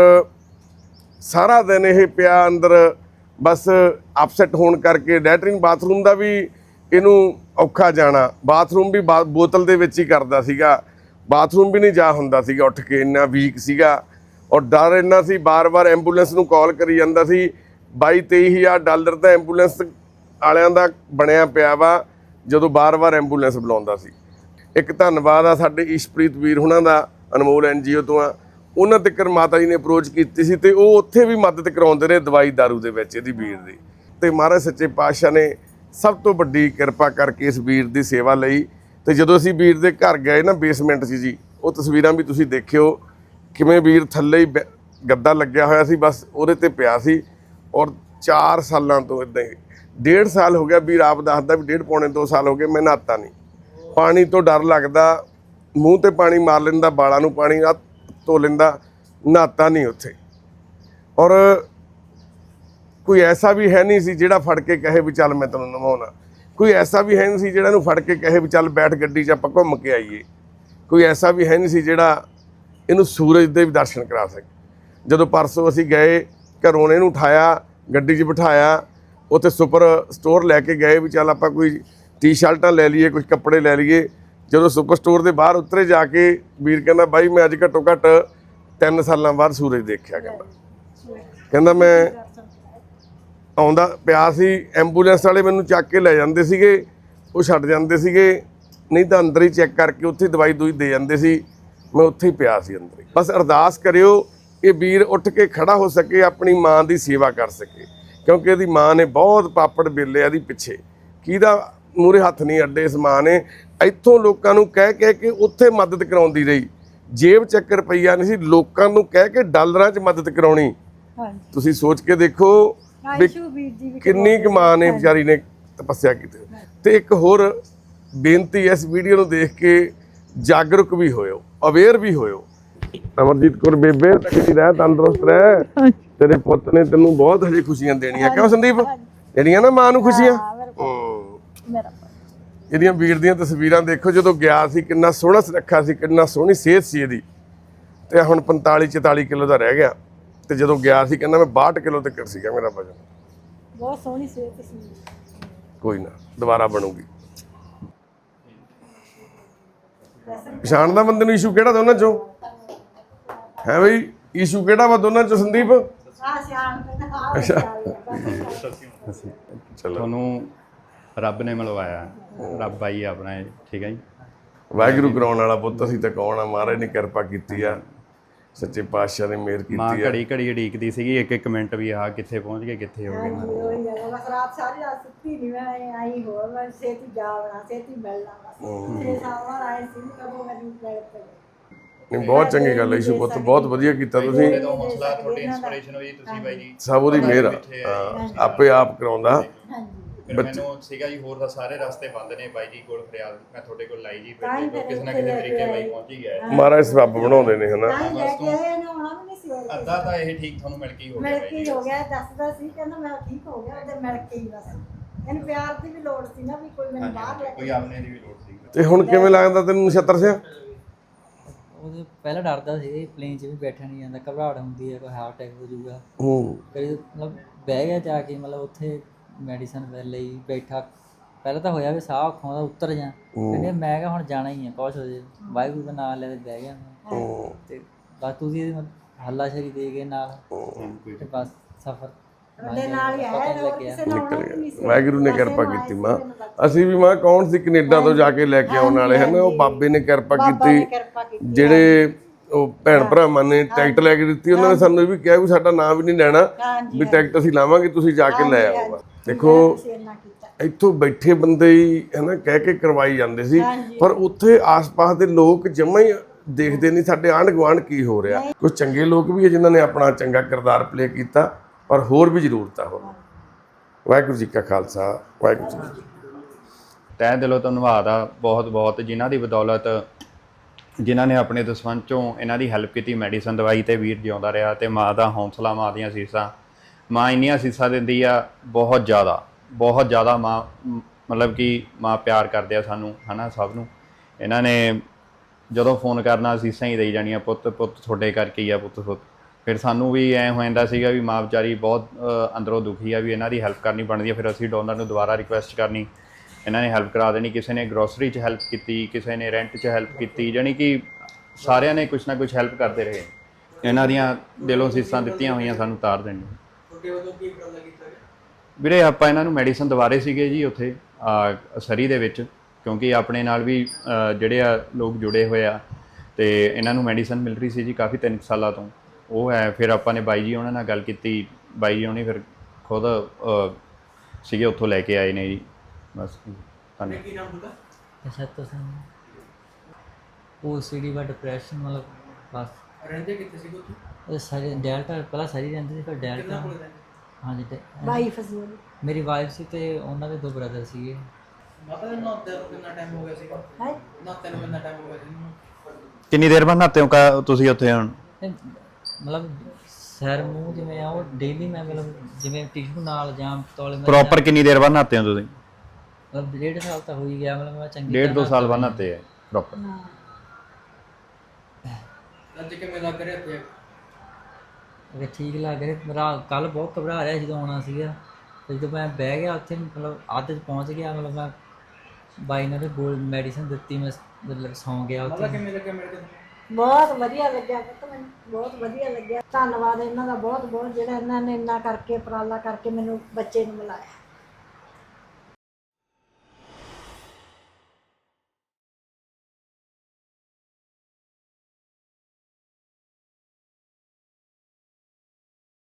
ਸਾਰਾ ਦਿਨ ਇਹ ਪਿਆ ਅੰਦਰ, ਬਸ ਅਪਸੈਟ ਹੋਣ ਕਰਕੇ ਲੈਟਰਿੰਗ ਬਾਥਰੂਮ ਦਾ ਵੀ ਇਹਨੂੰ ਔਖਾ ਜਾਣਾ। ਬਾਥਰੂਮ ਵੀ ਬਾ- ਬੋਤਲ ਦੇ ਵਿੱਚ ਹੀ ਕਰਦਾ ਸੀਗਾ। ਬਾਥਰੂਮ ਵੀ ਨਹੀਂ ਜਾ ਹੁੰਦਾ ਸੀਗਾ ਉੱਠ ਕੇ, ਇੰਨਾ ਵੀਕ ਸੀਗਾ। ਔਰ ਡਰ ਇੰਨਾ ਸੀ, ਬਾਰ-ਬਾਰ ਐਂਬੂਲੈਂਸ ਨੂੰ ਕਾਲ ਕਰੀ ਜਾਂਦਾ ਸੀ। 22-23000 ਡਾਲਰ ਤਾਂ ਐਂਬੂਲੈਂਸ ਵਾਲਿਆਂ ਦਾ ਬਣਿਆ ਪਿਆ ਵਾ, ਜਦੋਂ ਬਾਰ-ਬਾਰ ਐਂਬੂਲੈਂਸ ਬੁਲਾਉਂਦਾ ਸੀ। ਇੱਕ ਧੰਨਵਾਦ ਆ ਸਾਡੇ ਇਸ਼ਪ੍ਰੀਤ ਵੀਰ ਹੁਣਾਂ ਦਾ, ਅਨਮੋਲ ਐਨਜੀਓ ਤੋਂ ਆ। ਉਹਨਾਂ ਤੱਕ ਮਾਤਾ ਜੀ ਨੇ ਅਪਰੋਚ ਕੀਤੀ ਸੀ ਤੇ ਉਹ ਉੱਥੇ ਵੀ ਮਦਦ ਕਰਾਉਂਦੇ ਰਹੇ ਦਵਾਈ ਦਾਰੂ ਦੇ ਵਿੱਚ ਇਹਦੀ ਵੀਰ ਦੀ। ਤੇ ਮਹਾਰਾਜ ਸੱਚੇ ਪਾਤਸ਼ਾਹ ਨੇ ਸਭ ਤੋਂ ਵੱਡੀ ਕਿਰਪਾ ਕਰਕੇ ਇਸ ਵੀਰ ਦੀ ਸੇਵਾ ਲਈ। ਤੇ ਜਦੋਂ ਅਸੀਂ ਵੀਰ ਦੇ ਘਰ ਗਏ ਨਾ ਬੇਸਮੈਂਟ 'ਚ ਜੀ, ਉਹ ਤਸਵੀਰਾਂ ਵੀ ਤੁਸੀਂ ਦੇਖਿਓ, ਕਿਵੇਂ ਵੀਰ ਥੱਲੇ ਹੀ ਗੱਦਾ ਲੱਗਿਆ ਹੋਇਆ ਸੀ, ਬਸ ਉਹਦੇ ਤੇ ਪਿਆ ਸੀ। ਔਰ 4 ਸਾਲਾਂ ਤੋਂ ਇਦਾਂ ਹੀ, ਡੇਢ ਸਾਲ ਹੋ ਗਿਆ ਵੀਰ ਆਪ ਦੱਸਦਾ ਵੀ ਡੇਢ ਪੌਣੇ 2 ਸਾਲ ਹੋ ਗਏ, ਮੈਂ ਨਹਾਤਾ ਨਹੀਂ। ਪਾਣੀ ਤੋਂ ਡਰ ਲੱਗਦਾ, ਮੂੰਹ ਤੇ ਪਾਣੀ ਮਾਰ ਲੈਂਦਾ ਬਾਲਾਂ ਨੂੰ ਪਾਣੀ ਧੋ ਲੈਂਦਾ, ਨਹਾਤਾ ਨਹੀਂ ਉੱਥੇ। ਔਰ ਕੋਈ ਐਸਾ ਵੀ ਹੈ ਨਹੀਂ ਸੀ ਜਿਹੜਾ ਫੜ ਕੇ ਕਹੇ ਵੀ ਚੱਲ ਮੈਂ ਤੈਨੂੰ ਨਵਾਉਣਾ। ਕੋਈ ਐਸਾ ਵੀ ਹੈ ਨਹੀਂ ਸੀ ਜਿਹੜਾ ਇਹਨੂੰ ਫੜ ਕੇ ਕਹੇ ਵੀ ਚੱਲ ਬੈਠ ਗੱਡੀ 'ਚ ਆਪਾਂ ਘੁੰਮ ਕੇ ਆਈਏ। ਕੋਈ ਐਸਾ ਵੀ ਹੈ ਨਹੀਂ ਸੀ ਜਿਹੜਾ ਇਹਨੂੰ ਸੂਰਜ ਦੇ ਵੀ ਦਰਸ਼ਨ ਕਰਾ ਸਕੇ। ਜਦੋਂ ਪਰਸੋਂ ਅਸੀਂ ਗਏ, ਘਰੋਂ ਇਹਨੂੰ ਉਠਾਇਆ, ਗੱਡੀ 'ਚ ਬਿਠਾਇਆ, ਉੱਥੇ ਸੁਪਰ ਸਟੋਰ ਲੈ ਕੇ ਗਏ ਵੀ ਚੱਲ ਆਪਾਂ ਕੋਈ ਟੀ-ਸ਼ਰਟਾਂ ਲੈ ਲਈਏ ਕੁਝ ਕੱਪੜੇ ਲੈ ਲਈਏ। ਜਦੋਂ ਸੁਪਰ ਸਟੋਰ ਦੇ ਬਾਹਰ ਉਤਰੇ ਜਾ ਕੇ ਵੀਰ ਕਹਿੰਦਾ, ਬਾਈ, ਮੈਂ ਅੱਜ ਘੱਟੋ ਘੱਟ 3 ਸਾਲਾਂ ਬਾਅਦ ਸੂਰਜ ਦੇਖਿਆ, ਕਹਿੰਦਾ। ਕਹਿੰਦਾ, ਮੈਂ ਆਉਂਦਾ, ਪਿਆ ਸੀ ਐਂਬੂਲੈਂਸ ਵਾਲੇ ਮੈਨੂੰ ਚੱਕ ਕੇ ਲੈ ਜਾਂਦੇ ਸੀਗੇ, ਉਹ ਛੱਡ ਜਾਂਦੇ ਸੀਗੇ, ਨਹੀਂ ਤਾਂ ਅੰਦਰ ਹੀ ਚੈੱਕ ਕਰਕੇ ਉੱਥੇ ਦਵਾਈ ਦੂਈ ਦੇ ਜਾਂਦੇ ਸੀ, ਮੈਂ ਉੱਥੇ ਹੀ ਪਿਆ ਸੀ ਅੰਦਰ ਹੀ। ਬਸ ਅਰਦਾਸ ਕਰਿਓ ਇਹ ਵੀਰ ਉੱਠ ਕੇ ਖੜਾ ਹੋ ਸਕੇ, ਆਪਣੀ ਮਾਂ ਦੀ ਸੇਵਾ ਕਰ ਸਕੇ, ਕਿਉਂਕਿ ਇਹਦੀ ਮਾਂ ਨੇ ਬਹੁਤ ਪਾਪੜ ਬੇਲੇ ਇਹਦੀ ਪਿੱਛੇ। ਕਿਹਦਾ ਮੂਰੇ ਹੱਥ ਨਹੀਂ ਅੱਡੇ ਇਸ ਮਾਂ ਨੇ ਇੱਥੋਂ ਲੋਕਾਂ ਨੂੰ ਕਹਿ ਕਹਿ ਕੇ ਉੱਥੇ ਮਦਦ ਕਰਾਉਂਦੀ ਰਹੀ। ਜੇਬ ਚੱਕ ਰੁਪਈਆ ਨਹੀਂ ਸੀ ਲੋਕਾਂ ਨੂੰ ਕਹਿ ਕੇ ਡਾਲਰਾਂ 'ਚ ਮਦਦ ਕਰਾਉਣੀ। ਹਾਂਜੀ। ਤੁਸੀਂ ਸੋਚ ਕੇ ਦੇਖੋ ਵੀ ਕਿੰਨੀ ਕੁ ਮਾਂ ਨੇ ਵਿਚਾਰੀ ਨੇ ਤਪੱਸਿਆ ਕੀਤੀ। ਤੇ ਇੱਕ ਹੋਰ ਬੇਨਤੀ ਇਸ ਵੀਡੀਓ ਨੂੰ ਦੇਖ ਕੇ ਜਾਗਰੂਕ ਵੀ ਹੋਇਓ ਅਵੇਅਰ ਵੀ ਹੋਇਓ। ਅਮਰਜੀਤ ਕੌਰ ਬੇਬੇ ਤੇਰੀ ਰਹਿ ਤੰਦਰੁਸਤ ਰਹਿ। ਤੇਰੇ ਪੁੱਤ ਨੇ ਤੈਨੂੰ ਬਹੁਤ ਹਜੇ ਖੁਸ਼ੀਆਂ ਦੇਣੀਆਂ। ਕਿਉਂ ਸੰਦੀਪ? ਜਿਹੜੀਆਂ ਨਾ ਮਾਂ ਨੂੰ ਖੁਸ਼ੀਆਂ। ਮੇਰਾ ਇਹਦੀਆਂ ਵੀਰ ਦੀਆਂ ਤਸਵੀਰਾਂ ਦੇਖੋ ਜਦੋਂ ਗਿਆ ਸੀ ਕਿੰਨਾ ਸੋਹਣਾ ਸੁਨੱਖਾ ਸੀ ਕਿੰਨਾ ਸੋਹਣੀ ਸਿਹਤ ਸੀ ਇਹਦੀ। ਤੇ ਹੁਣ 45 44 ਕਿਲੋ ਦਾ ਰਹਿ ਗਿਆ। ਤੇ ਜਦੋਂ ਗਿਆ ਸੀ ਕਹਿੰਦਾ ਮੈਂ 62 ਕਿਲੋ ਤੱਕ ਸੀਗਾ ਮੇਰਾ ਵਜਨ। ਬਹੁਤ ਸੋਹਣੀ ਸਿਹਤ ਸੀ। ਕੋਈ ਨਾ ਦੁਬਾਰਾ ਬਣੂਗੀ। ਪਛਾਣ ਦਾ ਬੰਦੇ ਨੂੰ ਇਸ਼ੂ ਕਿਹੜਾ ਦੋਨਾਂ ਚੋਂ? ਹੈ ਬਈ ਇਸ਼ੂ ਕਿਹੜਾ ਵਾ ਦੋਨਾਂ ਚੋਂ ਸੰਦੀਪ? ਆ ਸਿਆਣ ਅੱਛਾ। ਚਲੋ। ਤੁਹਾਨੂੰ ਰੱਬ ਨੇ ਮਿਲਵਾਇਆ। ਰੱਬ ਆਈ ਆਪਣਾ ਠੀਕ ਹੈ ਜੀ। ਵਾਹਿਗੁਰੂ ਕਰਾਉਣ ਵਾਲਾ ਪੁੱਤ ਅਸੀਂ ਤਾਂ ਕੌਣ ਆ? ਮਹਾਰਾਜ ਨੇ ਕਿਰਪਾ ਕੀਤੀ ਆ। ਸੱਚੇ ਪਾਤਸ਼ਾਹ ਨੇ ਮਿਹਰ ਮਾਂ ਕੀਤੀ ਹੈ ਘੜੀ ਘੜੀ ਉਡੀਕਦੀ ਸੀਗੀ ਇੱਕ ਇੱਕ ਮਿੰਟ ਵੀ ਆਹ ਕਿੱਥੇ ਪਹੁੰਚ ਗਏ ਕਿੱਥੇ ਹੋ ਗਏ। ਬਸ ਰਾਤ ਸਾਰੀ ਰਾਤ ਸੁੱਤੀ ਨਹੀਂ ਮੈਂ ਆਈ ਹੋਰ ਮੈਂ ਛੇਤੀ ਜਾਵਣਾ ਛੇਤੀ ਮਿਲਣਾ ਬਸ। ਸਾਲ ਆਏ ਸੀ ਕਦੋਂ ਮੈਨੂੰ ਲੈ ਕੇ ਨਹੀਂ ਬਹੁਤ ਚੰਗੀ ਗੱਲ ਹੈ ਈਸ਼ੂ ਪੁੱਤ ਬਹੁਤ ਵਧੀਆ ਕੀਤਾ ਤੁਸੀਂ। ਤੋਂ ਹੌਸਲਾ ਤੁਹਾਡੀ ਇਨਸਪੀਰੇਸ਼ਨ ਹੋਈ ਤੁਸੀਂ ਬਾਈ ਜੀ। ਸਭ ਉਹਦੀ ਮਿਹਰ ਆ। ਆਪੇ ਆਪ ਕਰਾਉਂਦਾ। ਹਾਂਜੀ। ਫਿਰ ਮੈਨੂੰ ਸੀਗਾ ਜੀ ਹੋਰ ਤਾਂ ਸਾਰੇ ਰਸਤੇ ਬੰਦ ਨੇ ਬਾਈ ਜੀ ਕੋਲ ਫਰਿਆਦ ਮੈਂ ਤੁਹਾਡੇ ਕੋਲ ਲਾਈ ਜੀ ਫਿਰ ਦੇਖੋ ਕਿਸੇ ਨਾ ਕਿਸੇ ਤਰੀਕੇ ਬਾਈ ਪਹੁੰਚ ਹੀ ਗਿਆ ਹੈ। ਮਹਾਰਾਜ ਸਬੱਬ ਬਣਾਉਂਦੇ ਨੇ ਹਨਾ? ਤਾਂ ਹੀ ਲੈ ਕੇ ਆਏ ਨੇ ਆਉਣਾ ਵੀ ਨਹੀਂ ਸੀ ਹੋਇਆ ਅੱਧਾ ਤਾਂ ਇਹ ਠੀਕ ਤੁਹਾਨੂੰ ਮਿਲ ਕੇ ਹੀ ਹੋ ਗਿਆ ਮਿਲ ਬਾਈ ਕੇ ਹੀ ਜੀ। ਹੋ ਗਿਆ ਦੱਸਦਾ ਸੀ ਕਹਿੰਦਾ ਮੈਂ ਠੀਕ ਹੋ ਗਿਆ ਉਹਦੇ ਮਿਲ ਕੇ ਹੀ ਬਸ। ਇਹਨੂੰ ਪਿਆਰ ਦੀ ਵੀ ਲੋੜ ਸੀ ਨਾ ਵੀ ਕੋਈ ਮੈਨੂੰ ਬਾਹਰ ਲੈ ਕੋਈ ਆਪਣੇ ਦੀ ਵੀ ਲੋੜ ਸੀ। ਤੇ ਹੁਣ ਕਿਵੇਂ ਲੱਗਦਾ ਤੈਨੂੰ ਨਛੱਤਰ ਸਿਆ ਉਹਦੇ ਪਹਿਲਾਂ ਡਰਦਾ ਸੀ ਪਲੇਨ 'ਚ ਵੀ ਬੈਠਾ ਨਹੀਂ ਜਾਂਦਾ ਘਬਰਾਹਟ ਹੁੰਦੀ ਹੈ ਕੋਈ ਹਾਰਟ ਅਟੈਕ ਹੋ ਜਾਊਗਾ। ਹੂੰ। ਕਈ ਮਤਲਬ ਬਹਿ ਗਿਆ ਜਾ ਕੇ ਮਤਲਬ ਉੱਥੇ ਮੈਡੀਸਨ ਲਈ ਬੈਠਾ। ਪਹਿਲਾਂ ਤਾਂ ਹੋਇਆ ਵੀ ਸਾਹ ਅੱਖੋਂ ਦਾ ਉਤਰ ਜਾ ਕਹਿੰਦੇ ਮੈਂ ਕਿਹਾ ਹੁਣ ਜਾਣਾ ਹੀ ਹੈ ਕੁਛ ਹੋ ਜੇ। ਵਾਹਿਗੁਰੂ ਦਾ ਨਾਮ ਲੈ ਕੇ ਬਹਿ ਗਿਆ ਮੈਂ। ਤੇ ਬਸ ਤੁਸੀਂ ਹੱਲਾ ਸ਼ਰੀ ਦੇ ਗਏ ਨਾਲ। ਤੇ ਬਸ ਸਫਰ। ਕਿਸੇ ਵਾਹਿਗੁਰੂ ਨੇ ਕਿਰਪਾ ਕੀਤੀ ਮਾਂ। ਅਸੀਂ ਵੀ ਮਾਂ ਕੌਣ ਸੀ ਕੈਨੇਡਾ ਤੋਂ ਜਾ ਕੇ ਲੈ ਕੇ ਆਉਣ ਵਾਲੇ? ਹਨ ਉਹ ਬਾਬੇ ਨੇ ਕਿਰਪਾ ਬਾਬਾ ਨੇ ਕੀਤੀ ਕਿਰਪਾ ਕੀਤੀ ਜਿਹੜੇ ਉਹ ਭੈਣ ਭਰਾਵਾਂ ਨੇ ਟਿਕਟ ਲੈ ਕੇ ਦਿੱਤੀ ਉਹਨਾਂ ਨੇ ਸਾਨੂੰ ਇਹ ਵੀ ਕਿਹਾ ਵੀ ਸਾਡਾ ਨਾਮ ਵੀ ਨਹੀਂ ਲੈਣਾ ਵੀ ਟਿਕਟ ਅਸੀਂ ਲਾਵਾਂਗੇ ਤੁਸੀਂ ਜਾ ਕੇ ਲੈ ਆਓ। ਦੇਖੋ ਇੱਥੋਂ ਬੈਠੇ ਬੰਦੇ ਹੀ ਹਨਾ ਕਹਿ ਕੇ ਕਰਵਾਈ ਜਾਂਦੇ ਸੀ। ਪਰ ਉੱਥੇ ਆਸ-ਪਾਸ ਦੇ ਲੋਕ ਜਮਾਂ ਹੀ ਦੇਖਦੇ ਨਹੀਂ ਸਾਡੇ ਆਂਢ ਗੁਆਂਢ ਕੀ ਹੋ ਰਿਹਾ। ਕੁਝ ਚੰਗੇ ਲੋਕ ਵੀ ਹੈ ਜਿਨ੍ਹਾਂ ਨੇ ਆਪਣਾ ਚੰਗਾ ਕਿਰਦਾਰ ਪਲੇ ਕੀਤਾ ਪਰ ਹੋਰ ਵੀ ਜ਼ਰੂਰਤ ਆ ਹੋਰ। ਵਾਹਿਗੁਰੂ ਜੀ ਕਾ ਖਾਲਸਾ ਵਾਹਿਗੁਰੂ ਜੀ ਤਹਿ ਦਿਲੋਂ ਧੰਨਵਾਦ ਆ ਬਹੁਤ ਬਹੁਤ ਜਿਨ੍ਹਾਂ ਦੀ ਬਦੌਲਤ ਜਿਨ੍ਹਾਂ ਨੇ ਆਪਣੇ ਦੁਸ਼ਮਣ ਚੋਂ ਇਹਨਾਂ ਦੀ ਹੈਲਪ ਕੀਤੀ ਮੈਡੀਸਨ ਦਵਾਈ ਤੇ ਵੀਰ ਜਿਉਂਦਾ ਰਿਹਾ ਤੇ ਮਾਂ ਦਾ ਹੌਂਸਲਾ, ਮਾਂ ਦੀਆਂ ਸੀਸਾਂ, ਮਾਂ ਇੰਨੀਆਂ ਸੀਸਾਂ ਦਿੰਦੀ ਆ, ਬਹੁਤ ਜ਼ਿਆਦਾ ਬਹੁਤ ਜ਼ਿਆਦਾ ਮਾਂ, ਮਤਲਬ ਕਿ ਮਾਂ ਪਿਆਰ ਕਰਦੇ ਆ ਸਾਨੂੰ, ਹਨਾ, ਸਭ ਨੂੰ। ਇਹਨਾਂ ਨੇ ਜਦੋਂ ਫੋਨ ਕਰਨਾ, ਸੀਸਾਂ ਹੀ ਦੇਈ ਜਾਣੀਆਂ, ਪੁੱਤ ਪੁੱਤ ਤੁਹਾਡੇ ਕਰਕੇ ਹੀ ਆ, ਪੁੱਤ ਪੁੱਤ। ਫਿਰ ਸਾਨੂੰ ਵੀ ਐ ਹੋ ਜਾਂਦਾ ਸੀਗਾ ਵੀ ਮਾਂ ਵਿਚਾਰੀ ਬਹੁਤ ਅੰਦਰੋਂ ਦੁਖੀ ਆ ਵੀ ਇਹਨਾਂ ਦੀ ਹੈਲਪ ਕਰਨੀ ਬਣਦੀ ਆ, ਫਿਰ ਅਸੀਂ ਡੋਨਰ ਨੂੰ ਦੁਬਾਰਾ ਰਿਕੁਐਸਟ ਕਰਨੀ। ਇਹਨਾਂ ਨੇ ਹੈਲਪ ਕਰਾ ਦੇਣੀ ਕਿਸੇ ਨੇ ਗਰੋਸਰੀ 'ਚ ਹੈਲਪ ਕੀਤੀ ਕਿਸੇ ਨੇ ਰੈਂਟ 'ਚ ਹੈਲਪ ਕੀਤੀ ਜਾਣੀ ਕਿ ਸਾਰਿਆਂ ਨੇ ਕੁਝ ਨਾ ਕੁਝ ਹੈਲਪ ਕਰਦੇ ਰਹੇ। ਇਹਨਾਂ ਦੀਆਂ ਦਿਲੋਂ ਸੀਸਾਂ ਦਿੱਤੀਆਂ ਹੋਈਆਂ ਸਾਨੂੰ ਤਾਰ ਦੇਣੀਆਂ ਵੀਰੇ ਆਪਾਂ ਇਹਨਾਂ ਨੂੰ ਮੈਡੀਸਨ ਦਵਾਰੇ ਸੀਗੇ ਜੀ ਉੱਥੇ ਸਰੀ ਦੇ ਵਿੱਚ ਕਿਉਂਕਿ ਆਪਣੇ ਨਾਲ ਵੀ ਜਿਹੜੇ ਆ ਲੋਕ ਜੁੜੇ ਹੋਏ ਆ ਤੇ ਇਹਨਾਂ ਨੂੰ ਮੈਡੀਸਨ ਮਿਲ ਰਹੀ ਸੀ ਜੀ ਕਾਫੀ ਤਿੰਨ ਕੁ ਸਾਲਾਂ ਤੋਂ। ਉਹ ਹੈ ਫਿਰ ਆਪਾਂ ਨੇ ਬਾਈ ਜੀ ਉਹਨਾਂ ਨਾਲ ਗੱਲ ਕੀਤੀ ਬਾਈ ਜੀ ਉਹਨੇ ਫਿਰ ਖੁਦ ਸੀਗੇ ਉੱਥੋਂ ਲੈ ਕੇ ਆਏ ਨੇ ਜੀ। ਬਸ ਧੰਨਵਾਦ। ਅੱਛਾ ਤੁਸੀਂ ਉਹ ਸੀਡੀ ਵਾ ਡਿਪਰੈਸ਼ਨ ਮਤਲਬ ਬਸ। ਰਹਿੰਦੇ ਕਿੱਥੇ ਸੀ ਤੂੰ ਉਹ ਸਾਰੇ ਡੈਲਟਾ ਪਹਿਲਾਂ ਸਾਰੀ ਰਹਿੰਦੇ ਸੀ ਫਿਰ ਡੈਲਟਾ। ਹਾਂਜੀ ਤੇ ਬਾਈ ਫਸੀ ਮੇਰੀ ਵਾਈਫ ਸੀ ਤੇ ਉਹਨਾਂ ਦੇ ਦੋ ਬ੍ਰਦਰ ਸੀਗੇ। ਮਾਤਾ ਦੇ ਨਾਤੇ ਨੂੰ ਕਿੰਨਾ ਟਾਈਮ ਹੋ ਗਿਆ ਸੀਗਾ ਹੈ? ਨਾਤੇ ਨੂੰ ਕਿੰਨਾ ਟਾਈਮ ਹੋ ਗਿਆ ਸੀ? ਕਿੰਨੀ ਦੇਰ ਬਾਅਦ ਨਾਤੇ ਹੋ ਤੁਸੀਂ ਉੱਥੇ ਹੁਣ? ਤੇ ਮਤਲਬ ਸਰ ਮੂੰਹ ਜਿਵੇਂ ਆ ਉਹ ਡੇਲੀ ਮੈਂ ਮਤਲਬ ਜਿਵੇਂ ਟਿਸ਼ੂ ਨਾਲ ਜਾਂ ਤੌਲੇ ਨਾਲ ਪ੍ਰੋਪਰ ਕਿੰਨੀ ਦੇਰ ਬਾਅਦ ਨਾਤੇ ਹੋ ਤੁਸੀਂ? ਮਤਲਬ ਡੇਢ ਸਾਲ ਤਾਂ ਹੋ ਹੀ ਗਿਆ ਮਤਲਬ ਮੈਂ ਚੰਗੀ ਡੇਢ ਦੋ ਸਾਲ ਬਾਅਦ ਨਾਤੇ ਹੈ ਪ੍ਰੋਪਰ ਅੱਜ ਕਿਵੇਂ ਲੱਗ ਰਿਹਾ ਤੇ ਅਗੇ ਠੀਕ ਲੱਗ ਰਿਹਾ ਮੇਰਾ ਕੱਲ ਬਹੁਤ ਘਬਰਾ ਰਿਹਾ ਸੀ ਜਦੋਂ ਆਉਣਾ ਸੀਗਾ। ਤੇ ਜਦੋਂ ਮੈਂ ਬਹਿ ਗਿਆ ਉੱਥੇ ਮਤਲਬ ਅੱਧ ਚ ਪਹੁੰਚ ਗਿਆ ਮਤਲਬ ਮੈਂ ਬਾਈ ਨੇ ਗੋਲ ਮੈਡੀਸਨ ਦਿੱਤੀ ਮੈਂ ਮਤਲਬ ਸੌਂ ਗਿਆ ਉੱਥੇ। ਕਿਵੇਂ ਲੱਗਿਆ ਮੇਰੇ ਕੋਲ? ਬਹੁਤ ਵਧੀਆ ਲੱਗਿਆ ਪੁੱਤ ਮੈਨੂੰ ਬਹੁਤ ਵਧੀਆ ਲੱਗਿਆ। ਧੰਨਵਾਦ ਇਹਨਾਂ ਦਾ ਬਹੁਤ ਬਹੁਤ ਜਿਹੜਾ ਇਹਨਾਂ ਨੇ ਇੰਨਾ ਕਰਕੇ ਉਪਰਾਲਾ ਕਰਕੇ ਮੈਨੂੰ ਬੱਚੇ ਨੂੰ ਮਿਲਾਇਆ